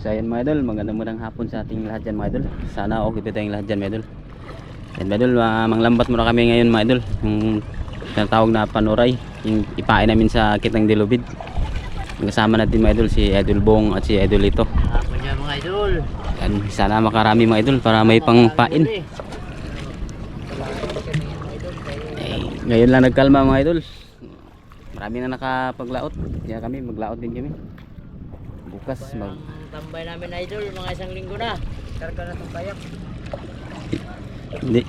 So ayan mga idol, magandang magandang hapon sa ating lahat dyan mga idol. Sana okay dito tayong lahat dyan mga idol. Yan mga idol, uh, manglambat muna kami ngayon mga idol. Yung tinatawag na panuray, yung ipain namin sa kitang dilubid. Kasama natin mga idol si Idol Bong at si Idol ito. Hapon niya mga idol. Yan, sana makarami mga idol para may pangpain. Eh, ngayon lang nagkalma mga idol. Marami na nakapaglaot. Kaya kami maglaot din kami. Bukas mag tambay namin idol, mga isang linggo na. Karga na itong kayak. Hindi.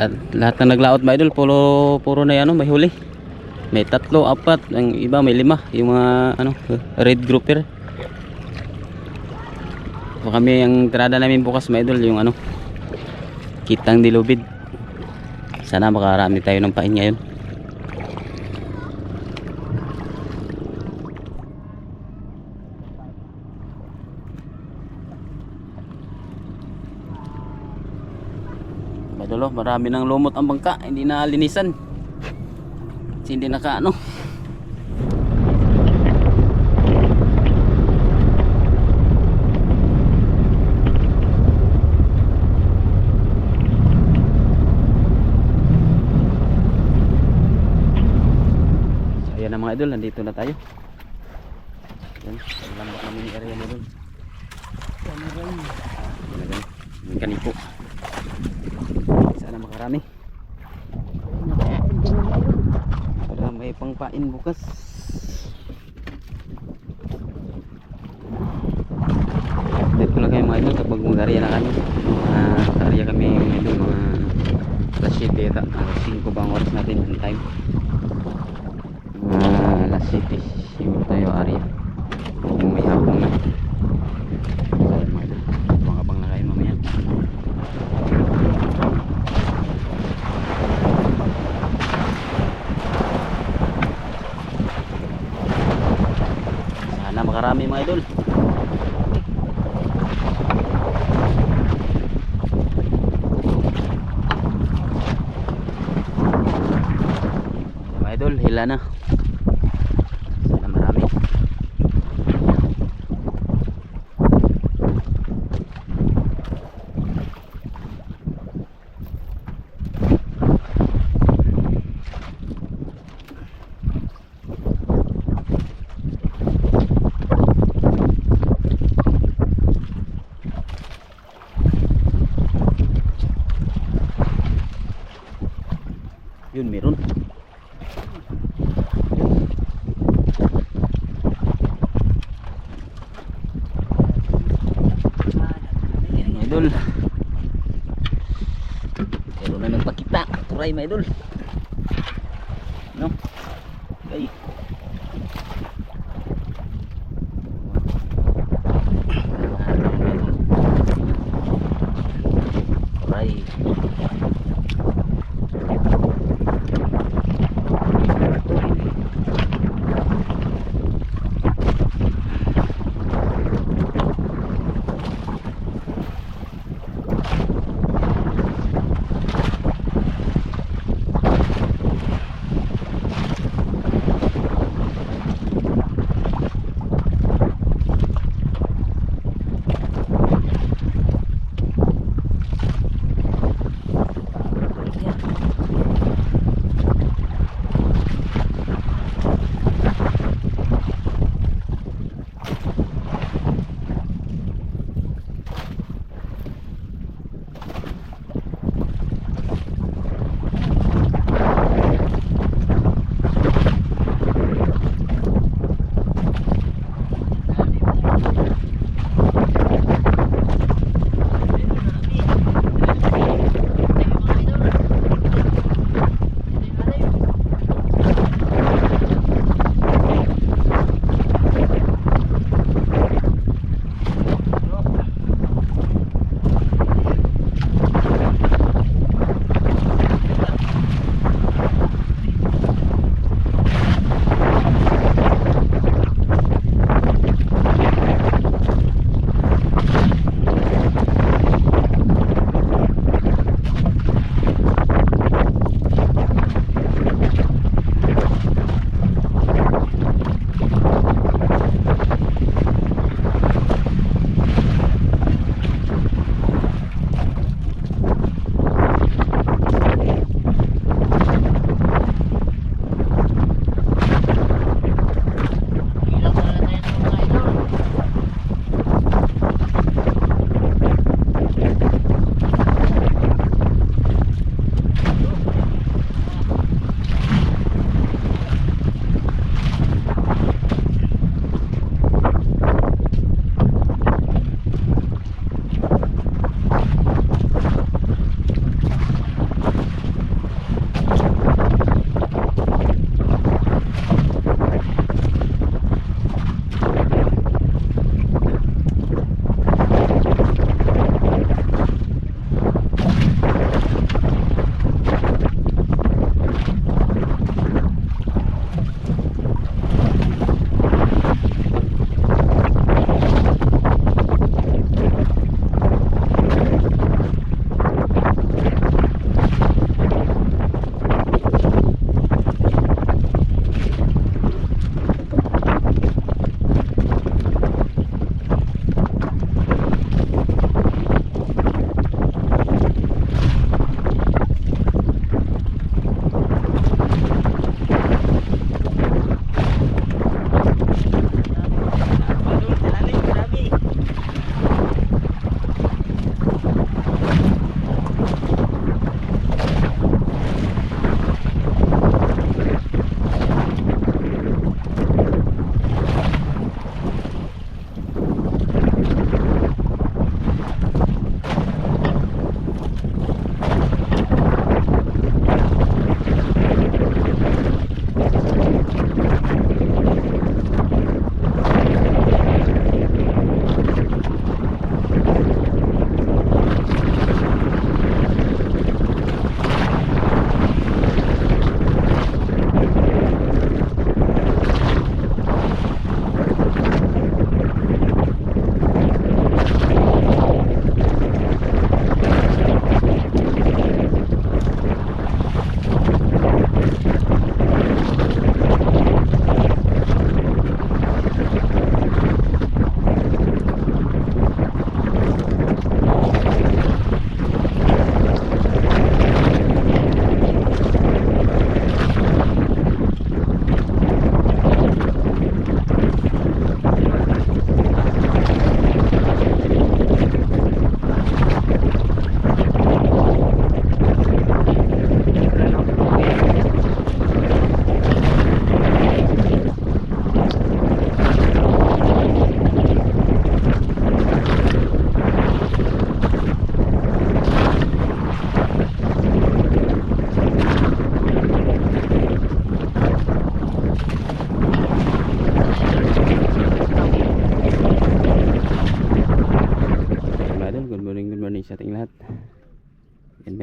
Lahat, lahat na naglaot mga idol, puro, puro na yan, ano, may huli. May tatlo, apat, ang iba may lima. Yung mga ano, red grouper. So kami, ang tirada namin bukas mga idol, yung ano, kitang dilubid. Sana makarami tayo ng pain ngayon. Marami ng lumot ang bangka, hindi na linisan. Kasi hindi naka ano. So ayan na mga idol, nandito na tayo. Yan, lambak namin yung area mo dun. Yan, yung kanipo. Sana makarami. Para may pangpain bukas. Dito lang kayo mga idol kapag mag-area na kami. Uh, area kami mga idol mga alas 7 yata. Alas 5 ba ang oras natin yung time? Mga alas 7 siguro tayo area. Yung may hapon na. So, yun, mga idol. Abang-abang na kayo mamaya. Sana makarami mga idol. Mga idol, hila na. Sana marami. Yun, meron. Yan mga idol. Pero na Turay mga.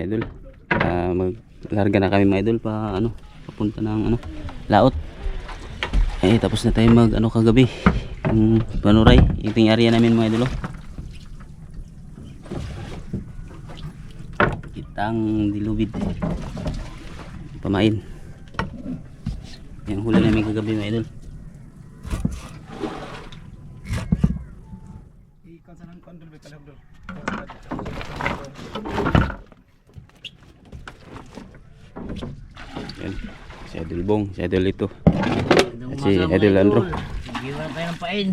Idol. Ah, maglarga na kami mga idol pa ano, papunta ng ano, laot. Eh tapos na tayo mag ano kagabi. Yung panuray, yung area namin mga idol. oh. Kitang dilubid. Pamain. Yung huli namin kagabi mga idol. Yan. Si Idol Bong, si Idol ito. Magandang Si Idol Andro. Iwan tayo ng pain.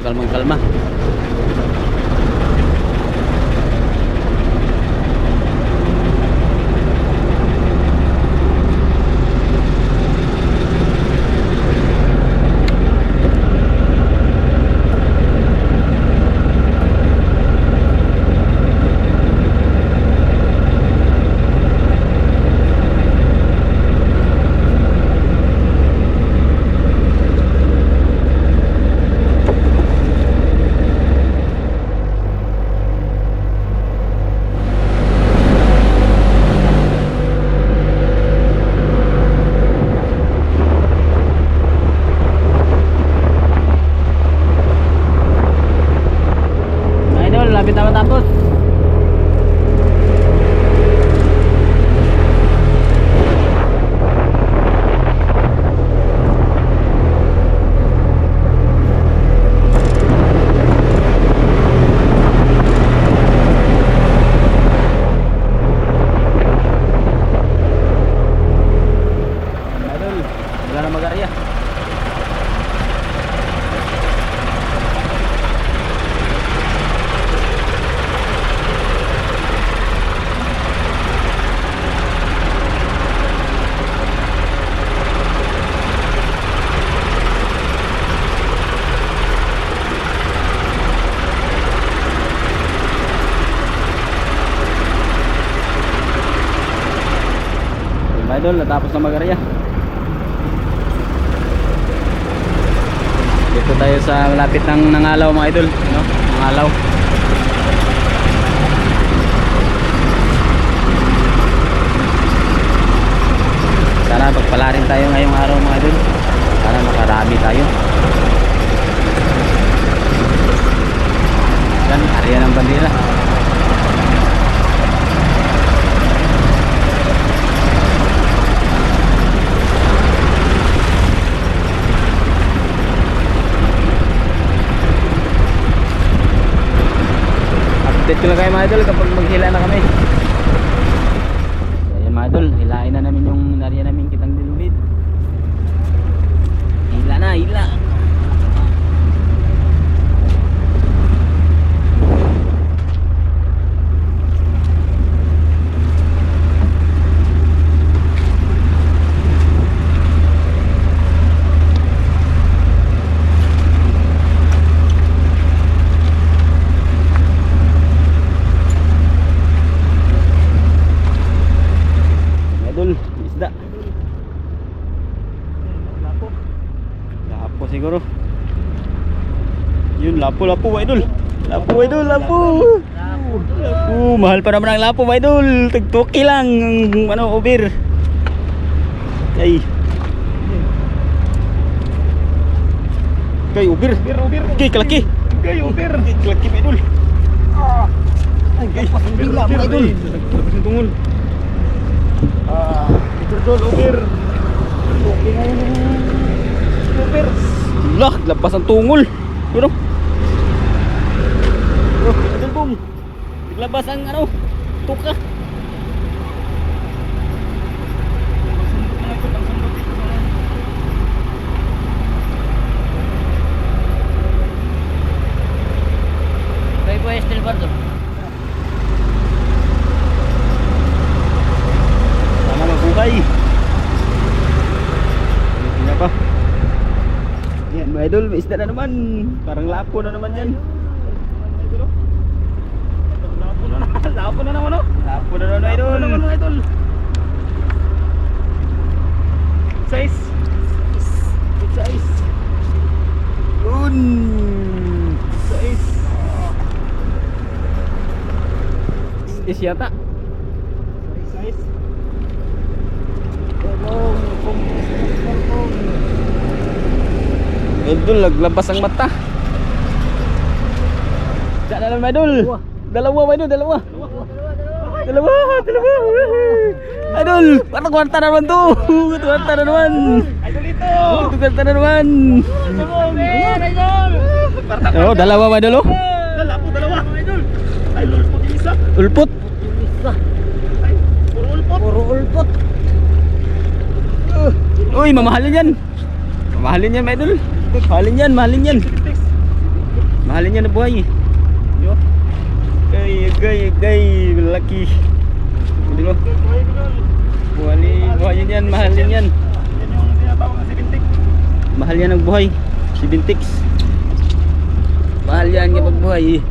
Tama mga idol, kalmang kalma. Mga idol, lapit na matapos. Mga idol, wala na mag-area. Mga idol, natapos na mag-area. Dito tayo sa malapit ng Nangalaw mga idol, no? Nangalaw. Sana pagpala rin tayo ngayong araw mga idol. Sana makarami tayo. Yan, area ng bandera. Ko lang kayo mga idol kapag maghila na kami. So, ayan mga idol, hilain na namin yung nariyan namin kitang dilubid. Hila na, hila. Mga idol, isda. Lapo. Lapo siguro. Yun, lapo, lapo, mga idol. Lapo, mga idol, lapo. Lapo, mahal pa naman ang lapo, mga idol. Tagtuki lang, ang, ano, over. Kay. Kay, over. Bir bir. Kay, kalaki. Kayo bir. Kay, kalaki, mga idol. Ay, kay, bila, mga idol. Tapos yung tungol. Ah, bir dol bir. Okay na yun. Bir. Lah, lapas ang tungol. Pero. Oh, betul bung. Naglabas ang ano, tuka. Idol, isda na naman. Parang lapo na naman yan. Lapo na naman. Lapo na naman oh. Lapo na naman idol. Lapo na naman idol. Size. Good size. Yun. Size. Is yata. Size. Idol, naglabas ang mata. Na naman idol. Dalawa idol, dalawa. Dalawa, dalawa. Idol, parang kwarta na naman to. Kwarta na naman. Idol ito. Kwarta na naman. Idol. Oh, dalawa idol oh. Lapo dalawa. Idol. Ay, lulpot yung isa. Ulpot. Ay, puro ulpot. Puro ulpot. Uy, mamahalin yan. Mamahalin yan idol. Mahalin yan, mahalin yan. Mahalin yan na buhay. Yo. Gay, gay, gay, laki. Hindi ko. Buhali, buhayin yan, mahalin yan. Yan yung tinatawag na si Bintik. Mahal yan ang buhay. Si Bintix. Mahal yan kapag buhay.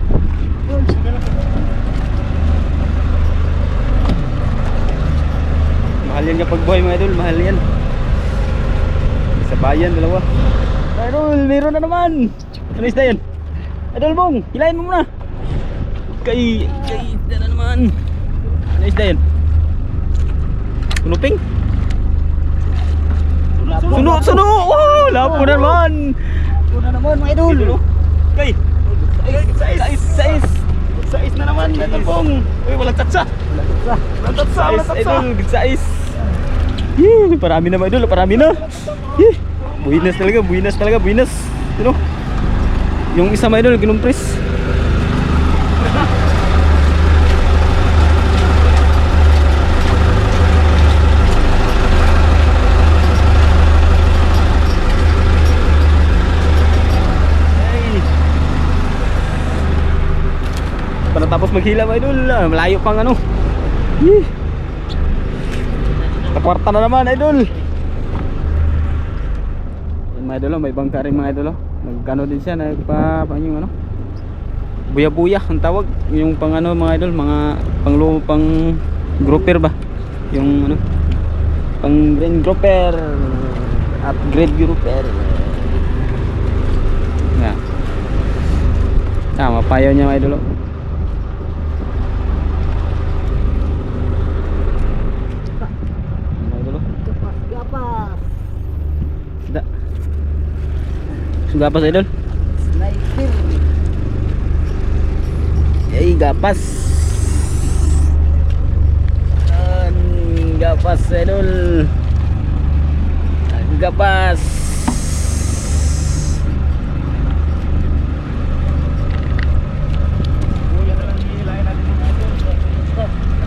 Mahal yan kapag buhay mga idol, mahal yan. Sa bayan, dalawa. Idol, meron na naman. Ano isda yan? Idol Bong, hilahin mo muna. Kay, kay isda na naman. Ano isda yan? Kunuping? Suno, suno! Wow, lapo na naman! Na naman mga idol. Oh. Kay, Size. size, size. Size na naman. Bong. Uy, walang tatsa. Walang tatsa. Walang Size, tatsa. idol, size. Yee, parami na mga idol, parami na. Yee, buinas talaga, buinas talaga, buinas. You know? Yung isa mga idol, ginumpres. Ay. Para tapos maghila mga idol, ah, malayo pang ano. Yee. Na naman idol. Yan mga idol, oh, may bangka rin mga idol. oh. Nagkano din siya, nagpa paano yung ano? Buya-buya ang tawag, yung pang ano mga idol, mga pang pang grouper ba? Yung ano? Pang green grouper, upgrade grouper. Nga. Tama, payaw niya mga idol. oh. Mga idol. oh. Gapas, gapas. Sudah. Apa idol? Sniper. Yay, gapas. Yan, gapas idol. Gapas. Kuya na lang hihilahin natin mga idol.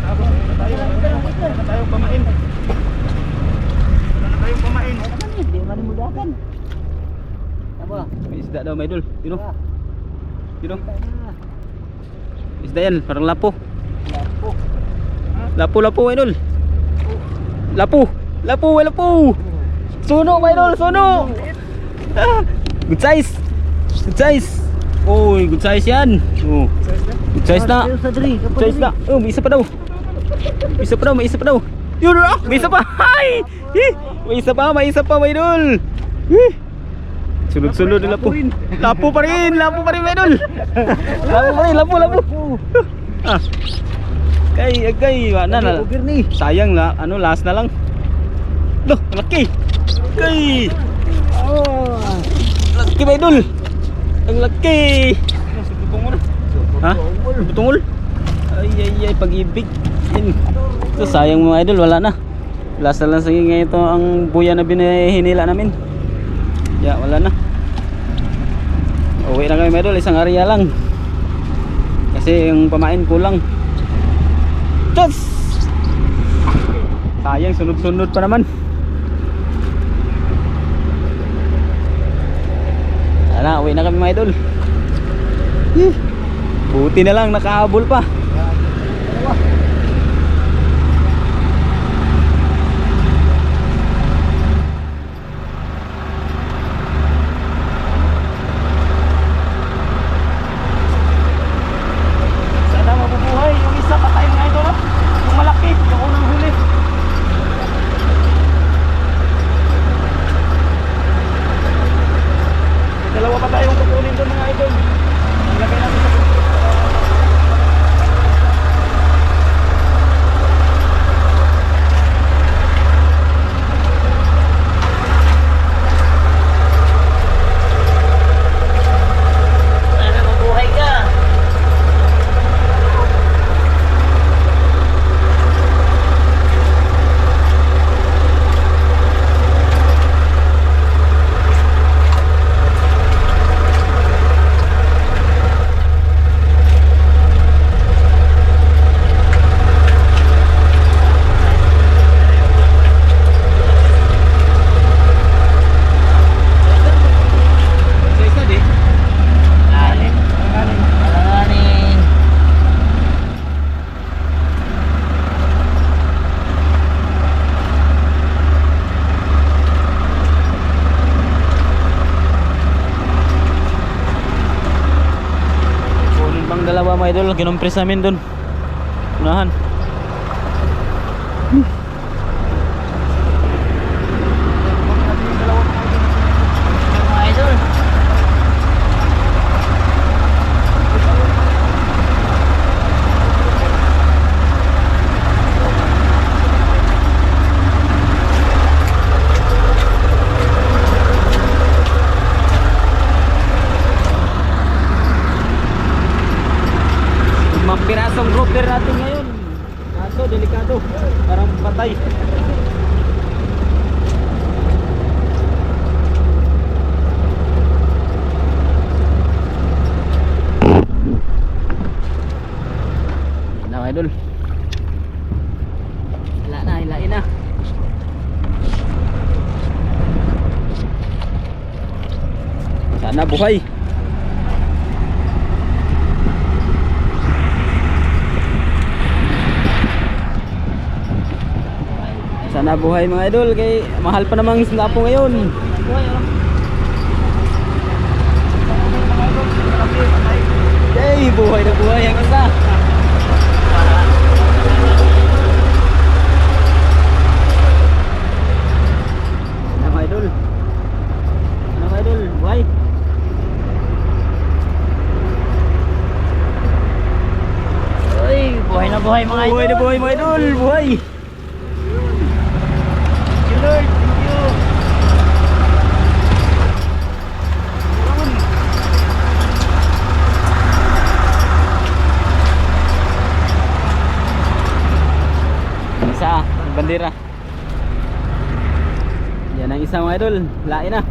Tapos na tayo. Wala na tayong pamain. Wala na tayong pamain. Hindi mo manimudakan. Apa? May isda tino. kita na. Isda yan, parang lapo. Lapo. Lapo, lapo, idol. Lapo, lapo, lapo. Suno, my idol, suno. Ah, good size. Good size. Uy, good size yan. Oh, good size na. Kapag Size na. Oh, may isa pa daw. May isa pa daw, may isa pa daw. Yun ah, may isa pa. Eh, May isa pa, may isa pa, may idol. Sunod-sunod na lapo. Lapo pa rin, lapo pa rin, may idol. Lapo pa rin, lapo, lapo. Ah. Kay, kay, wala na. Sayang na, ano, last na lang. Loh, laki. Kay, Oh. laki ba idol? Ang laki. Ha? Butungol? Ay, ay, ay, pag-ibig. Yan. Ito, sayang mga idol, wala na. Last na lang sa ngayon ito ang buya na binahinila namin. Ya, wala na. Uwi na kami mga idol, isang area lang. Kasi yung pamain kulang. Tos! Sayang, sunod-sunod pa naman. Ala, uwi na kami mga idol. Buti na lang nakahabol pa. Idol, kinumpres namin dun. Unahan. Mga idol. Limang pirasong grouper natin ngayon. Kaso, delikado. Parang patay. Yan na idol. Hila na, hilain na. Sana buhay. Sana buhay mga idol kay mahal pa namang isda po ngayon. Yay, buhay na buhay ang isa. Ano mga idol? Ano mga idol? Buhay? Uy, buhay mga idol. Buhay na buhay mga idol, buhay. Thank you, Lord. Thank you. Isa, bandera. Yan ang isa mga idol, lain na.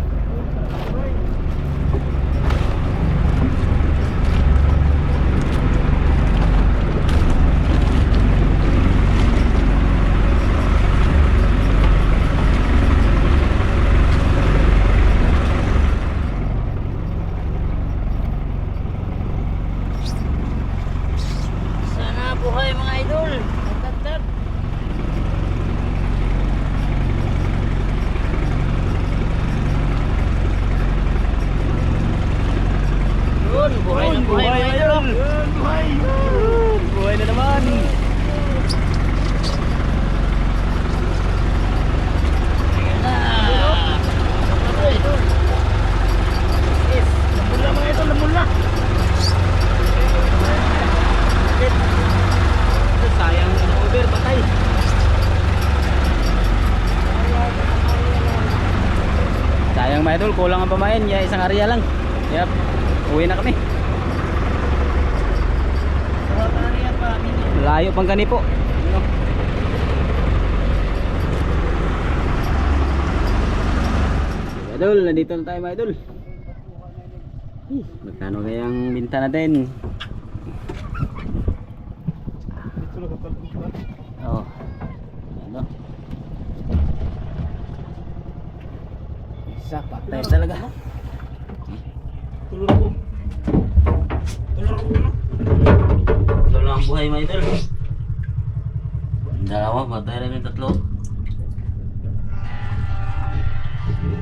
Sana buhay mga idol. Tattat. Yun, buhay na Yun, buhay mga idol. Yun, buhay. Buhay na naman. Ayan na. Mga idol. Yes. Lamula mga ito, lamula. Sayang over, patay. Sayang mga idol, kulang ang pamain, ya isang area lang. Yep, uwi na kami. Layo pang kani po. Idol, nandito na tayo mga idol. Magkano kayang binta natin? Oh. Ano? Isa, patay talaga. Tulor ako. Tulor ako. Ito lang ang buhay mga idol. Ang Dalawa, patay rin yung tatlo. Mga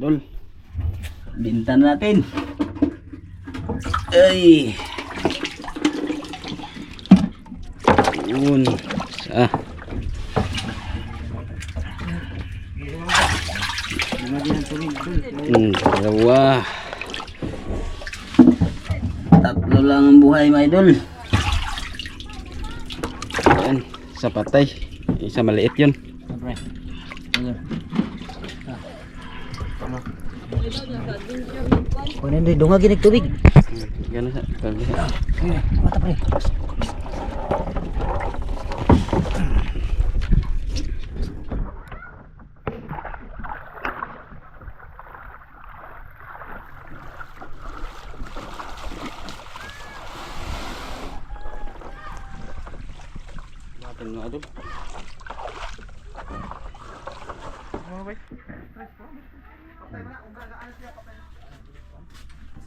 idol. Binta na natin. Ay. Yun. Ah. Hmm, dalawa. Tatlo lang ang buhay, mga idol. Ayan, isa patay. Isa maliit yun. Siyempre. Kunin din, dunga ginig tubig. Ganun sa... ganun sa- Mata pre. Natin mga idol. Ang buhay. Kaupo yun. Eh, ilagay mo lang.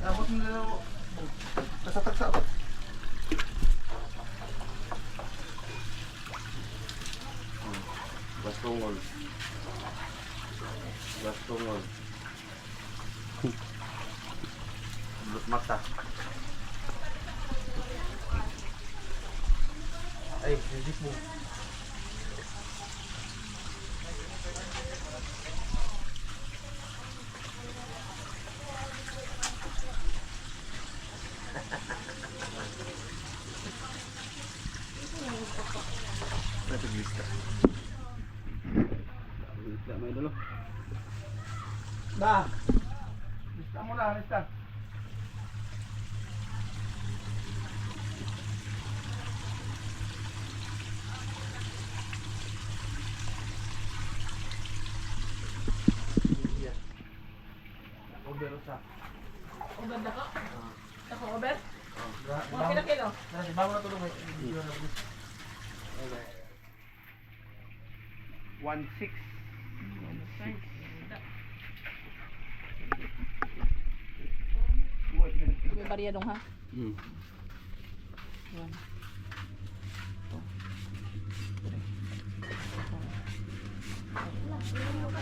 Tapos mo na Tasak-taksa. Bastungol. Bastungol. Bulut mata. Ay, hindi mo. Isda mga idol. oh. Da. Lista mo na, lista. Over sa. Uber na ko? Ako, Uber? Mga Mga kilo-kilo? Bago na tulong. One six. Bariya dong ha? Hmm. One.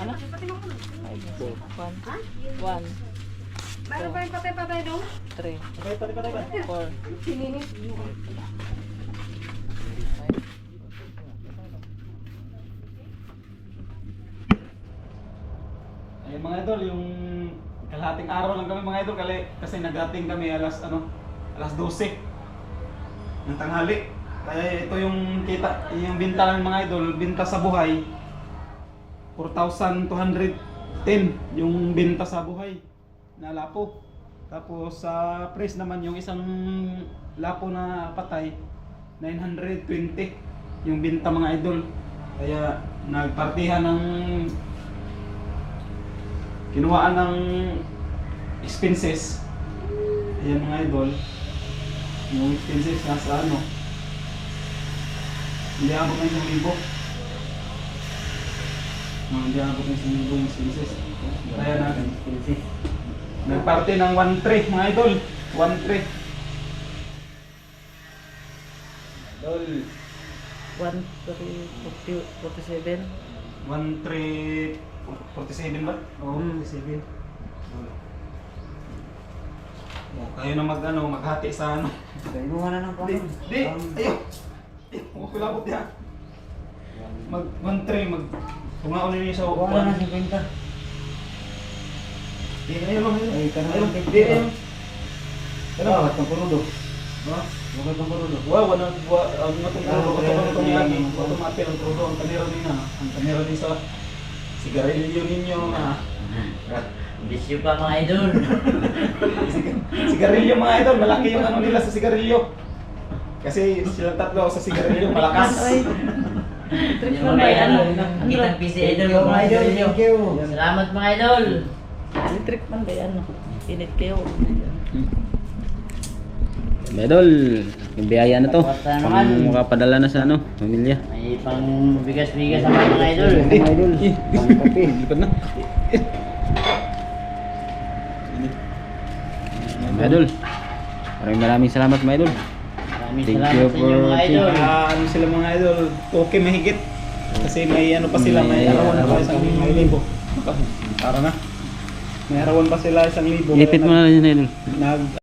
Ano? One. One. Meron pa yung patay-patay doon? Three. Patay, patay, patay, patay. Four. Sininis. Ay mga idol, yung kalahating araw lang kami mga idol kali, kasi nagating kami alas ano, alas 12 ng tanghali. Kaya ito yung kita, yung binta ng mga idol, binta sa buhay 4,210 yung binta sa buhay na lapo. Tapos sa press naman yung isang lapo na patay 920 yung binta mga idol. Kaya nagpartihan ng kinuhaan ng expenses. Ayan mga idol. Yung expenses nasa ano? Hindi abot na isang libo. No, hindi abot na isang libo yung expenses. Kaya natin. Nagparte ng 1-3 mga idol. 1-3 idol. One, three, forty, forty-seven. 1-3 47 ba? Oo, Hmm. 47 Oh, kayo na mag ano, maghati sa ano. Kainuha na ng Di, di, ayo. Huwag kulabot yan. Mag, one tray, mag, tungaon ninyo sa Wala na sa kwenta. Di, ayo lang, ayo. Ay, kanang Ayo, kwenta. di, ayo. Ano? Bakit ang purudo? Ha? Bakit ang purudo? Wa, wala, wa, ang matong Ah, wala, katulong itong wala. lagi. Automatic ang trudo, ang kaniro nina. Ang kaniro din sa sigarilyo ninyo na. Bisyo pa mga idol. Sig- sigarilyo mga idol, malaki yung ano nila sa sigarilyo. Kasi sila tatlo sa sigarilyo, malakas. Yung mga idol. Kitang PC idol mga idol. Thank you. Salamat mga idol. Electric man ba yan? Init kayo. Mga idol, yung biyaya na to. Pang makapadala na sa ano, pamilya. May pang bigas-bigas sa mga idol. Mga idol, lipad na. Mga idol, maraming maraming salamat mga idol. Maraming Thank salamat you sa inyo for mga idol. Ah, ano sila mga idol, okay mahigit. Kasi may ano pa sila, may May arawan pa isang may libo. Para na. May arawan pa sila isang libo. Ipit mo na lang yun idol. Nag